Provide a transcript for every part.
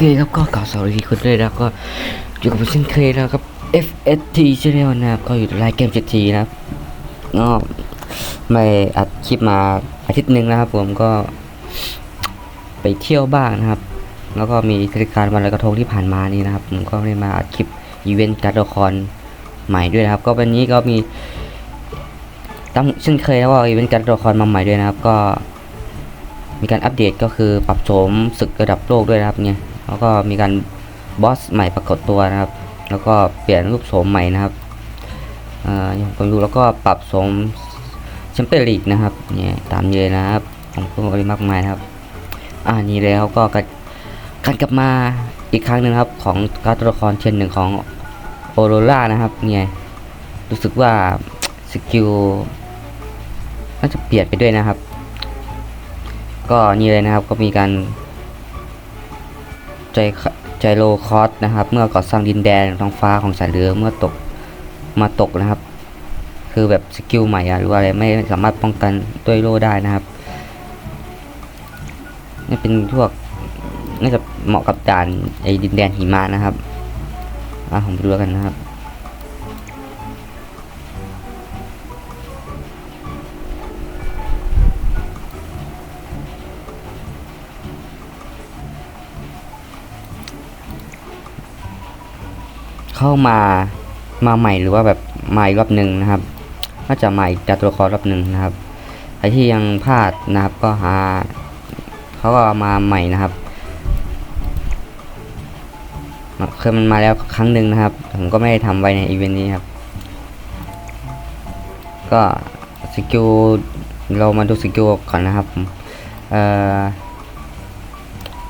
เคครับก็กล่าวสวัสดีคุณด้วยแล้วก็อยู่กับผมเช่นเคยแล้วครับ FST Channel นะครับก็อยู่ในรายเกม 7T นะครับก็ไม่อัดคลิปมาอาทิตย์หนึ่งนะครับ ผมก็ ไปเที่ยวบ้างนะครับ แล้วก็มีเทศกาลวันลอยกระทงที่ผ่านมานี่นะครับ ผมก็ได้มาอัดคลิปอีเวนต์การ์ดละครใหม่ด้วยนะครับ ก็วันนี้ก็มีตั้งเช่นเคยแล้วว่าอีเวนต์การ์ดละครมาใหม่ด้วยนะครับ ก็ มีการอัปเดตก็คือปรับโฉมศึกระดับโลกด้วยนะครับเนี่ย แล้วก็มีการบอสใหม่ปรากฏตัวนะครับ แล้วก็เปลี่ยนรูปโฉมใหม่นะครับอ่าอย่างผมดูแล้วก็ปรับโฉมแชมเปี้ยนลีกนะครับเนี่ยตามเลยนะครับของพวกนี้มากมายนะครับ อ่านี่แล้วก็การการกลับมาอีกครั้งหนึ่งครับของการตัวละครเชนหนึ่งของโอโรล่านะครับเนี่ยรู้สึกว่าสกิลน่าจะเปลี่ยนไปด้วยนะครับ ก็นี่เลยนะครับก็มีการ ใจใจโลคอสนะครับ เมื่อก่อสร้างดินแดนท้องฟ้าของสายเรือเมื่อตกมาตกนะครับ คือแบบสกิลใหม่อะหรือว่าอะไรไม่สามารถป้องกันด้วยโล่ได้นะครับนี่เป็นพวกน่าจะเหมาะกับด่านไอ้ดินแดนหิมะนะครับอะผมดูแล้วกันนะครับ เข้ามามาใหม่หรือว่าแบบมาอีกรอบหนึ่งนะครับก็จะมาอีกจากตัวละครรอบหนึ่งนะครับใครที่ยังพลาดนะครับก็หาเขาก็มาใหม่นะครับเคยมันมาแล้วครั้งหนึ่งนะครับ ผมก็ไม่ได้ทำไว้ในอีเวนต์นี้ครับ ก็สกิลเรามาดูสกิลก่อนนะครับเอ่อ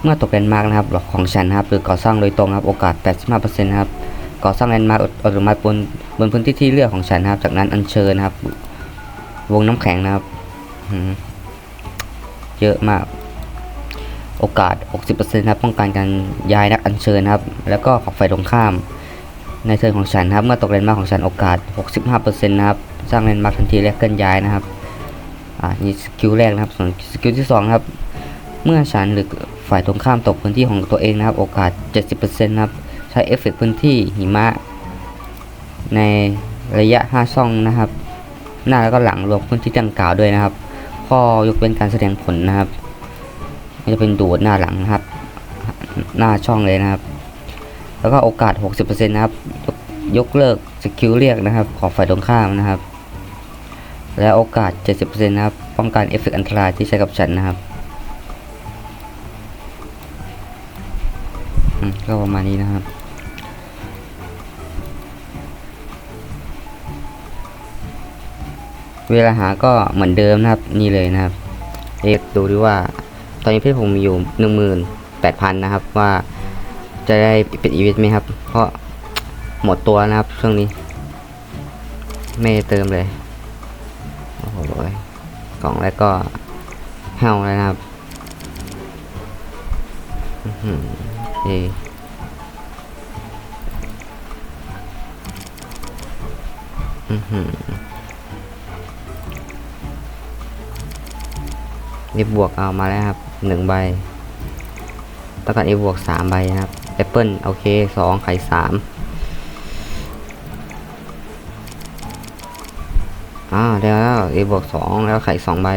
เมื่อตกแลนมากนะครับของฉันนะครับ หรือก่อสร้างโดยตรงครับ โอกาส 85%นะครับ ก่อสร้างแลนด์มาร์กอัตโนมัติบนบนพื้นที่ที่เลือกของฉันนะครับ จากนั้นอัญเชิญนะครับ วงน้ำแข็งนะครับเยอะมาก โอกาส 60%นะครับป้องกันการย้ายนักอัญเชิญนะครับ แล้วก็ขอบไฟตรงข้าม ในเทิร์นของฉันนะครับ เมื่อตกแลนด์มาร์กของฉันโอกาส 65%นะครับ สร้างแลนด์มาร์กทันทีและเคลื่อนย้ายนะครับอ่านี่สกิลแรกนะครับ ส่วนสกิลที่สองครับ เมื่อฉันหรือฝ่ายตรงข้ามตกพื้นที่ของตัวเองนะครับ โอกาส 70%นะครับ ช้เอฟเฟกพื้นที่หิมะ ในระยะ 5 ช่องนะครับ หน้าแล้วก็หลังรวมพื้นที่ดังกล่าวด้วยนะครับ ข้อยกเว้นการแสดงผลนะครับมันจะเป็นดูดหน้าหลังนะครับ หน้าช่องเลยนะครับ แล้วก็โอกาส 60%นะครับยกยกเลิกสกิลเรียกนะครับ ของฝ่ายตรงข้ามนะครับ และโอกาส 70%นะครับป้องกันเอฟเฟกอันตรายที่ใช้กับฉันนะครับก็ประมาณนี้นะครับ เวลาหาก็เหมือนเดิมนะครับนี่เลยนะครับเอ๊ะดูดิว่า ตอนนี้เพชรผมมีอยู่หนึ่งหมื่นแปดพันนะครับว่าจะได้เป็นอีเวนต์ไหมครับ เพราะหมดตัวนะครับช่วงนี้ ไม่เติมเลยโอ้โหกล่องแล้วก็แห้วเลยนะครับอื้อหือเออือหือ อบวกเอามาแล้วครับหนึ่งใบต้องการเอบวกสามใบนะครับแอปเปิลโอเคสองไข่สามอ่าได้แล้วเอบวกสองแล้วไข่สองใบ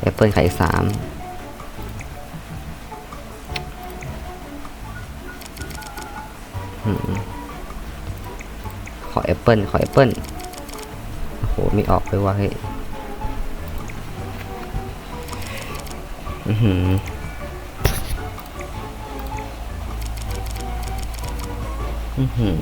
แอปเปิลไข่สามอืมขอแอปเปิลขอแอปเปิลโอ้โห ไม่ออกเลยว่ะเฮ้ย อือหืออือหือ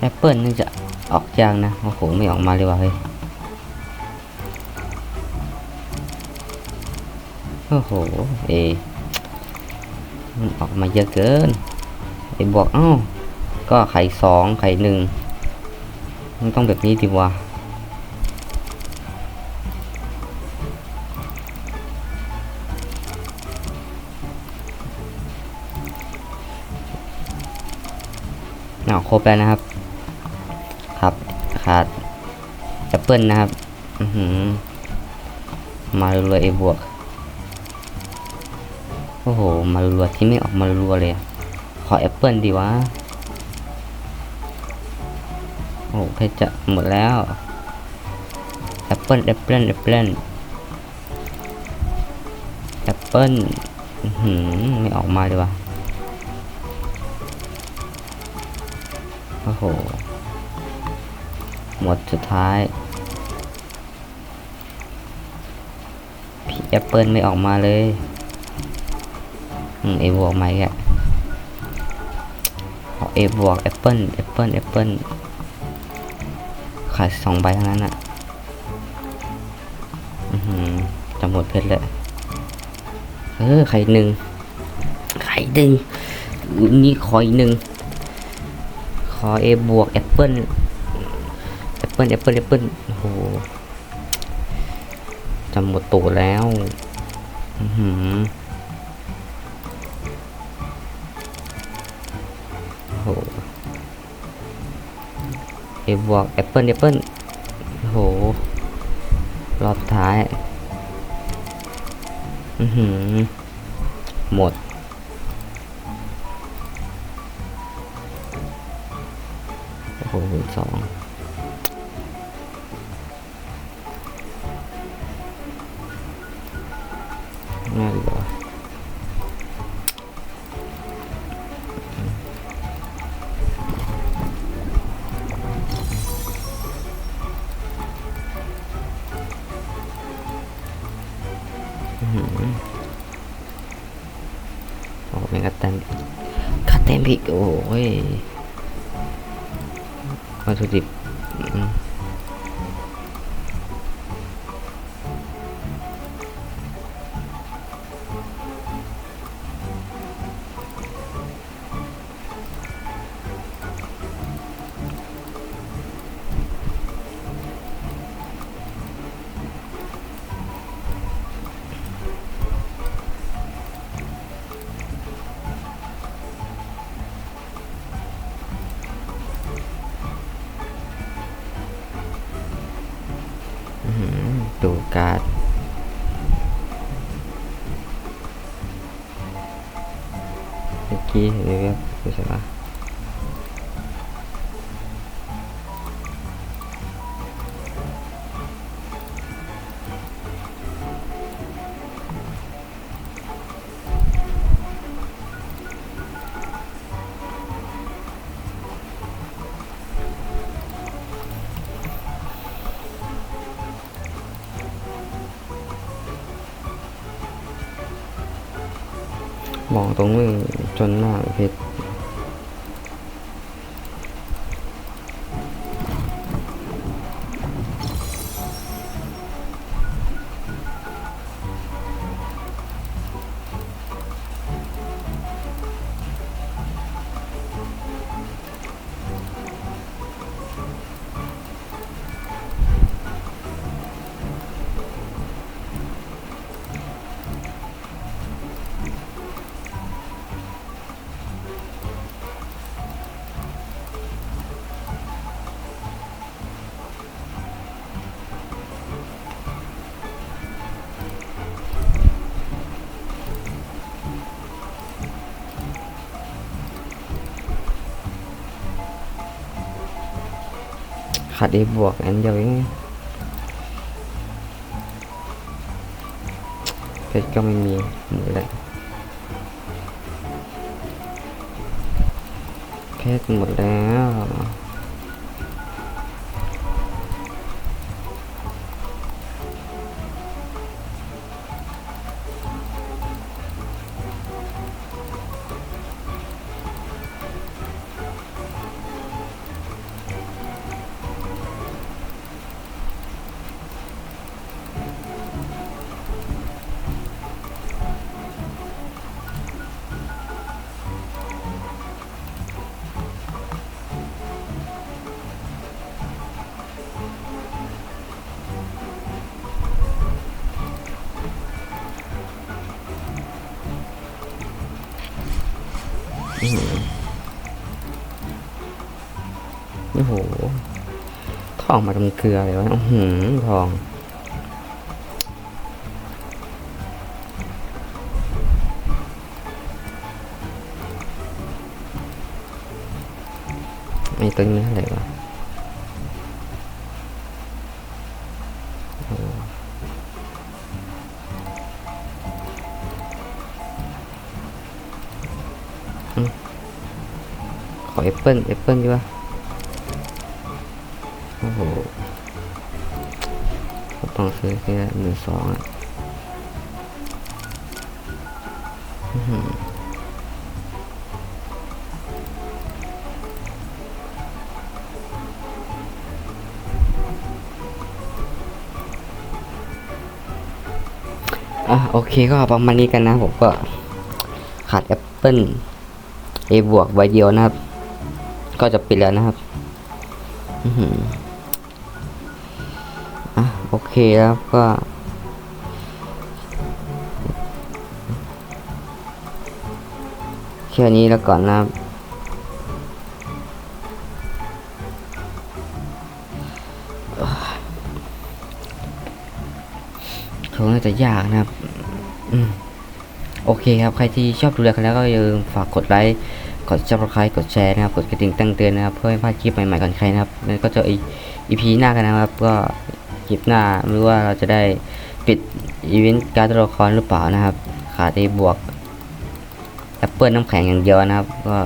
แอปเปิลนี่จะออกยางนะ โอ้โห ไม่ออกมาเลยว่ะเฮ้ย โอ้โห เอมันออกมาเยอะเกิน ไอ้บอกเอ้า ก็ไข่สองไข่หนึ่งมันต้องแบบนี้ดีวะอ๋อครบแล้วนะครับ ครับขาดแอปเปิลนะครับอือหือมารัวๆเอบวก โอ้โห มารัวที่ไม่ออกมารัวเลย ขอแอปเปิลดีวะ โอ้โหเพชรจะหมดแล้ว แอปเปิลแอปเปิลแอปเปิลแอปเปิลอื้อหือไม่ออกมาเลยวะโอ้โห หมดสุดท้ายพี่แอปเปิลไม่ออกมาเลย เอบวกไหมแกขอเอบวกแอปเปิลแอปเปิลแอปเปิลขายสองใบทั้งนั้นอะอือหือจะหมดเพชรเลยเออไข่หนึ่งไข่หนึ่งนี่ขออีกหนึ่งขอเอบวกแอปเปิลแอปเปิลแอปเปิลแอปเปิลโอ้โหจะหมดตัวแล้ว อือหือ โอ้โหเอบวกแอปเปิลแอปเปิลโห รอบท้าย อือหือ หมด โอ้โหหมื่นสองน่าดีกว่า กระแตมอีกโอ้ยวัตถุดิบ ดูการ์ดเมื่อกี้เรียกดูใช่ปะม องตรงมือจนมากเพชร ขาดเอบวกอันเดียวเองเพชรก็ไม่มีหมดแล้วเพชรหมดแล้ว โอ้โห ทองมาจำเกลือเลยวะอื้อหือทองไอ้ตัวนี้อะไรวะ ขอแอปเปิ้ลแอปเปิ้ลดีวะโอ้โหต้องซื้อแค่หนึ่งสองอะอื้อหืออะโอเคก็ประมาณนี้กันนะผมก็ขาดแอปเปิล A บวกใบเดียวนะครับ ก็จะปิดแล้วนะครับอืมอะโอเคแล้วก็แค่นี้แล้วก่อนนะครับเขาน่าจะยากนะครับอืมโอเคครับ ใครที่ชอบดูแลกันแล้วก็อย่าลืมฝากกดไลค์ กด subscribe กดแชร์นะครับ กดกระดิ่งตั้งเตือนนะครับ เพื่อไม่พลาดคลิปใหม่ๆก่อนใครนะครับแล้วก็เจออีพีหน้ากันนะครับ ก็คลิปหน้าไม่รู้ว่าเราจะได้ปิดอีเวนต์การ์ดตัวละครหรือเปล่านะครับ ขาดไอ้บวกแอปเปิลน้ำแข็งอย่างเดียวนะครับ ก็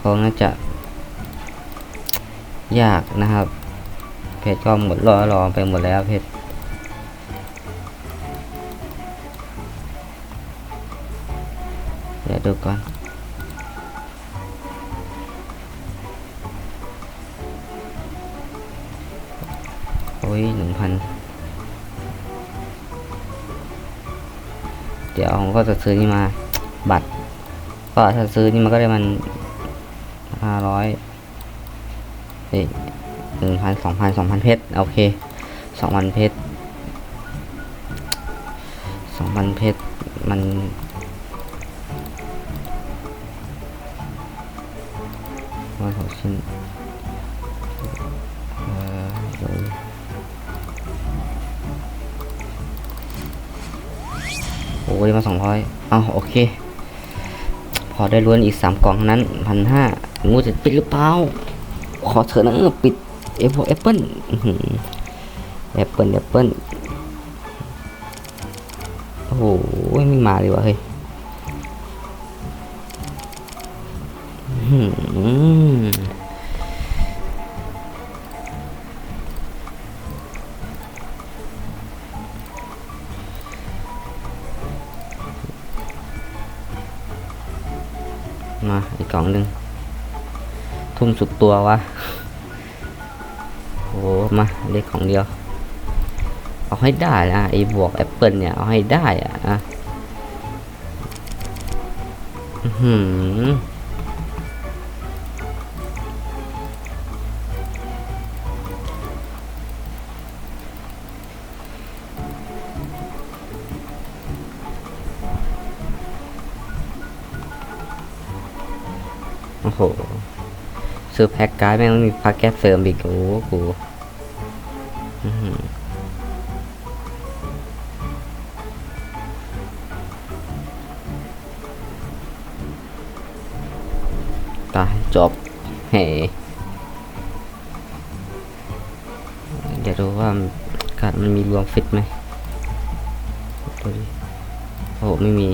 คงน่าจะ ยากนะครับ เพจก็หมดรอรอไปหมดแล้วเพจ ดูก่อนโอ้ยหนึ่งพันเดี๋ยวผมก็จะซื้อนี่มาบัตร ก็ถ้าซื้อนี่มันก็ได้มันห้าร้อยเอ้ยหนึ่งพันสองพันสองพันเพชรโอเคสองพันเพชร ชิ้นโอ้ยมาสองร้อยเอาโอเค พอได้ล้วนอีกสามกล่องนั้นพันห้างูจะปิดหรือเปล่า ขอเถอะนะปิดเอฟแอปเปิลแอปเปิลแอปเปิลโอ้โหไม่มาเลยวะเฮ้ย กล่องหนึ่งทุ่มสุดตัววะโอ้มาเลขของเดียว เอาให้ได้นะไอ้บวกแอปเปิลเนี่ย เอาให้ได้อะอะอือหือ ซื้อแพ็กการ์ดแม่งมีพักแก๊สเสริมอีกโอ้โหตายจบเฮ้เดี๋ยวดูว่าการมันมีรวมฟิตไหมโอ้โหไม่มี